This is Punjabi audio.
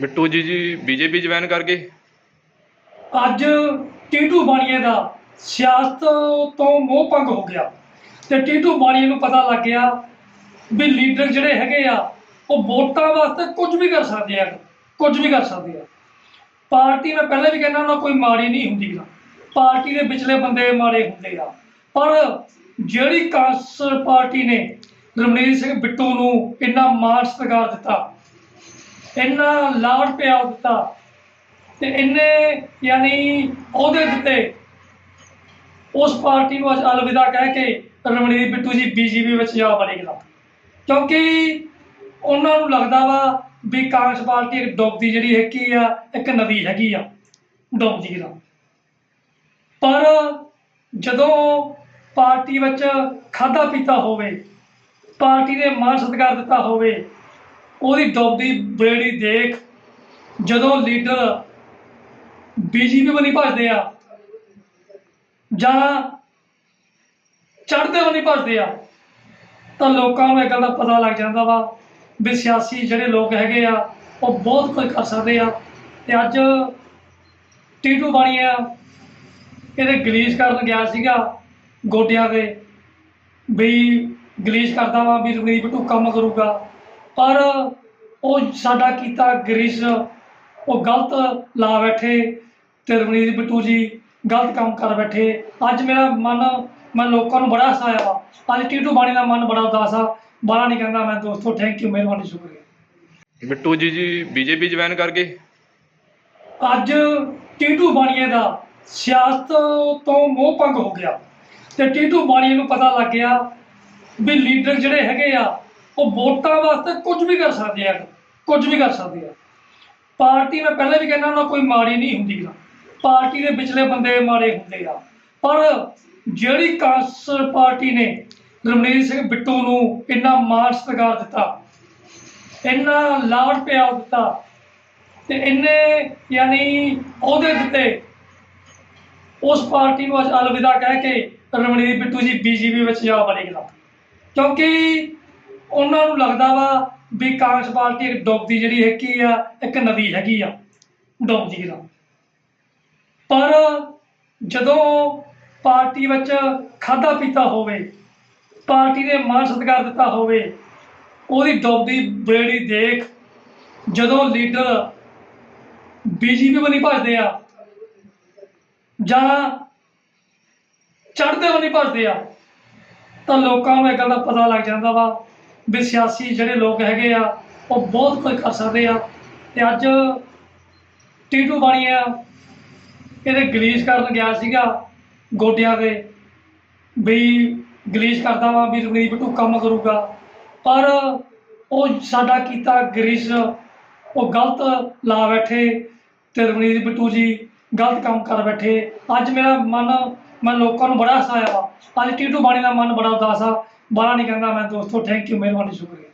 ਬਿੱਟੂ ਜੀ ਜੀ, ਬੀਜੇਪੀ ਜੁਆਇਨ ਕਰ ਗਏ? ਅੱਜ ਟੀਟੂ ਬਾਣੀਏ ਦਾ ਸਿਆਸਤ ਤੋਂ ਮੋਹ ਭੰਗ ਹੋ ਗਿਆ। ਤੇ ਟੀਟੂ ਬਾਣੀਏ ਨੂੰ ਪਤਾ ਲੱਗ ਗਿਆ ਵੀ ਲੀਡਰ ਜਿਹੜੇ ਹੈਗੇ ਆ, ਉਹ ਵੋਟਾਂ ਵਾਸਤੇ ਕੁਝ ਵੀ ਕਰ ਸਕਦੇ ਆ, ਕੁਝ ਵੀ ਕਰ ਸਕਦੇ ਆ। ਪਾਰਟੀ ਮੈਂ ਪਹਿਲਾਂ ਵੀ ਕਹਿੰਦਾ ਉਹਨਾਂ ਕੋਈ ਮਾੜੀ ਨਹੀਂ ਹੁੰਦੀ ਗਾ। ਪਾਰਟੀ ਦੇ ਵਿਚਲੇ ਬੰਦੇ ਮਾੜੇ ਹੁੰਦੇ ਆ। ਪਰ ਜਿਹੜੀ ਕਾਂਗਰਸ ਪਾਰਟੀ ਨੇ ਰਮਨੀਤ ਸਿੰਘ ਬਿੱਟੂ ਨੂੰ ਇੰਨਾ ਮਾਣ ਸਤਿਕਾਰ ਦਿੱਤਾ ਇੰਨਾ ਲਾਡ ਪਿਆ ਦਿੱਤਾ। ਤੇ ਇੰਨੇ ਯਾਨੀ ਉਹਦੇ ਦਿੱਤੇ। ਉਸ ਪਾਰਟੀ ਨੂੰ ਅੱਜ ਅਲਵਿਦਾ ਕਹਿ ਕੇ ਰਮਣੀਤ ਬਿੱਟੂ ਜੀ ਬੀਜੇਪੀ ਵਿੱਚ ਜਾ ਵੜੇਗਾ ਕਿਉਂਕਿ ਉਹਨਾਂ ਨੂੰ ਲੱਗਦਾ ਵਾ ਵੀ ਕਾਂਗਰਸ ਪਾਰਟੀ ਇੱਕ ਡੁੱਬਦੀ ਜਿਹੜੀ ਹੈਗੀ ਆ, ਇੱਕ ਨਦੀ ਹੈਗੀ ਆ, ਡੁੱਬਦੀ ਦਾ ਪਰ ਜਦੋਂ ਪਾਰਟੀ ਵਿੱਚ ਖਾਦਾ ਪੀਤਾ ਹੋਵੇ, ਪਾਰਟੀ ਨੇ ਮਾਨ ਸਤਿਕਾਰ ਦਿੱਤਾ ਹੋਵੇ ਉਹਦੀ ਡੁੱਬਦੀ ਬੇੜੀ ਦੇਖ ਜਦੋਂ ਲੀਡਰ ਬੀਜੇਪੀ ਬਣੀ ਭੱਜਦੇ ਆ, ਜਾਂ ਚੜ੍ਹਦੇ ਬਣੀ ਭੱਜਦੇ ਆ, ਤਾਂ ਲੋਕਾਂ ਨੂੰ ਇਹ ਗੱਲ ਦਾ ਪਤਾ ਲੱਗ ਜਾਂਦਾ ਵਾ ਵੀ ਸਿਆਸੀ ਜਿਹੜੇ ਲੋਕ ਹੈਗੇ ਆ, ਉਹ ਬਹੁਤ ਕੁਝ ਕਰ ਸਕਦੇ ਆ। ਤੇ ਅੱਜ ਟੀਟੂ ਬਾਣੀ ਆ, ਇਹਦੇ ਗਲੀਸ਼ ਕਰਨ ਗਿਆ ਸੀਗਾ ਗੋਡਿਆਂ ਦੇ ਵੀ ਗਲੀਸ਼ ਕਰਦਾ ਵਾ ਵੀ ਰਵਨੀਤ ਬਿੱਟੂ ਕੰਮ ਕਰੂਗਾ। ਪਰ ਉਹ ਸਾਡਾ ਕੀਤਾ ਗਰੀਸ਼ ਉਹ ਗਲਤ ਲਾ ਬੈਠੇ। ਤੇ ਰਵਨੀਤ ਬਿੱਟੂ ਜੀ ਗਲਤ ਕੰਮ ਕਰ ਬੈਠੇ। ਅੱਜ ਮੇਰਾ ਮਨ ਮੈਂ ਲੋਕਾਂ ਨੂੰ ਬੜਾ ਹਸਾਇਆ ਵਾ ਅੱਜ ਟੀਟੂ ਬਾਣੀ ਦਾ ਮਨ ਬੜਾ ਉਦਾਸ ਆ। ਬਾਹਲਾ ਨਹੀਂ ਕਹਿੰਦਾ ਮੈਂ ਦੋਸਤੋ ਥੈਂਕ ਯੂ ਮਿਹਰਬਾਨੀ ਸ਼ੁਕਰੀਆ। ਬਿੱਟੂ ਜੀ ਜੀ ਬੀਜੇਪੀ ਜੁਆਇਨ ਕਰ ਗਏ? ਅੱਜ ਟੀਟੂ ਬਾਣੀਏ ਦਾ ਸਿਆਸਤ ਤੋਂ ਮੋਹ ਭੰਗ ਹੋ ਗਿਆ। ਤੇ ਟੀਟੂ ਬਾਣੀਏ ਨੂੰ ਪਤਾ ਲੱਗ ਗਿਆ ਵੀ ਲੀਡਰ ਜਿਹੜੇ ਹੈਗੇ ਆ ਉਹ ਵੋਟਾਂ ਵਾਸਤੇ ਕੁਝ ਵੀ ਕਰ ਸਕਦੇ ਆ, ਕੁਝ ਵੀ ਕਰ ਸਕਦੇ ਆ। ਪਾਰਟੀ ਮੈਂ ਪਹਿਲਾਂ ਵੀ ਕਹਿੰਦਾ ਉਹਨਾਂ ਕੋਈ ਮਾੜੀ ਨਹੀਂ ਹੁੰਦੀ ਗਾ। ਪਾਰਟੀ ਦੇ ਵਿਚਲੇ ਬੰਦੇ ਮਾੜੇ ਹੁੰਦੇ ਆ। ਪਰ ਜਿਹੜੀ ਕਾਂਸ ਪਾਰਟੀ ਨੇ ਰਮਨੀਤ ਸਿੰਘ ਬਿੱਟੂ ਨੂੰ ਇੰਨਾ ਮਾਣ ਸਤਿਕਾਰ ਦਿੱਤਾ, ਇੰਨਾ ਲਾਡ ਪਿਆਰ ਦਿੱਤਾ, ਤੇ ਇੰਨੇ ਯਾਨੀ ਉਹਦੇ ਦਿੱਤੇ, ਉਸ ਪਾਰਟੀ ਨੂੰ ਅੱਜ ਅਲਵਿਦਾ ਕਹਿ ਕੇ ਰਮਣੀਤ ਬਿੱਟੂ ਜੀ ਬੀਜੇਪੀ ਵਿੱਚ ਜਾ ਵੜੇਗਾ ਕਿਉਂਕਿ ਉਹਨਾਂ ਨੂੰ ਲੱਗਦਾ ਵਾ ਵੀ ਕਾਂਗਰਸ ਪਾਰਟੀ ਇੱਕ ਡੁੱਬਦੀ ਜਿਹੜੀ ਹੈਗੀ ਆ, ਇੱਕ ਨਦੀ ਹੈਗੀ ਆ, ਡੁੱਬਦੀ ਦਾ ਪਰ ਜਦੋਂ ਪਾਰਟੀ ਵਿੱਚ ਖਾਦਾ ਪੀਤਾ ਹੋਵੇ, ਪਾਰਟੀ ਨੇ ਮਾਣ ਸਤਿਕਾਰ ਦਿੱਤਾ ਹੋਵੇ, ਉਹਦੀ ਡੁੱਬਦੀ ਬੇੜੀ ਦੇਖ ਜਦੋਂ ਲੀਡਰ ਬੀਜੇਪੀ ਬਣੀ ਭੱਜਦੇ ਆ, ਜਾਂ ਚੜ੍ਹਦੇ ਬਣੀ ਭੱਜਦੇ ਆ, ਤਾਂ ਲੋਕਾਂ ਨੂੰ ਇਹ ਗੱਲ ਦਾ ਪਤਾ ਲੱਗ ਜਾਂਦਾ ਵਾ ਵੀ ਸਿਆਸੀ ਜਿਹੜੇ ਲੋਕ ਹੈਗੇ ਆ, ਉਹ ਬਹੁਤ ਕੁਝ ਕਰ ਸਕਦੇ ਆ। ਤੇ ਅੱਜ ਟੀਟੂ ਬਾਣੀ ਆ, ਇਹਦੇ ਗਲੀਸ਼ ਕਰਨ ਗਿਆ ਸੀਗਾ ਗੋਡਿਆਂ ਦੇ ਵੀ ਗਲੀਸ਼ ਕਰਦਾ ਵਾ ਵੀ ਰਵਨੀਤ ਬਿੱਟੂ ਕੰਮ ਕਰੂਗਾ। ਪਰ ਉਹ ਸਾਡਾ ਕੀਤਾ ਗਰੀਸ਼, ਉਹ ਗਲਤ ਲਾ ਬੈਠੇ ਤੇ ਰਵਨੀਤ ਬਿੱਟੂ ਜੀ ਗਲਤ ਕੰਮ ਕਰ ਬੈਠੇ। ਅੱਜ ਮੇਰਾ ਮਨ, ਮੈਂ ਲੋਕਾਂ ਨੂੰ ਬੜਾ ਹਸਾਇਆ ਵਾ। ਅੱਜ ਟੀਟੂ ਬਾਣੀ ਦਾ ਮਨ ਬੜਾ ਉਦਾਸ ਆ। ਬਾਹਲਾ ਨਹੀਂ ਕਹਿੰਦਾ ਮੈਂ ਦੋਸਤੋ ਥੈਂਕ ਯੂ ਮਿਹਰਬਾਨੀ ਸ਼ੁਕਰੀਆ।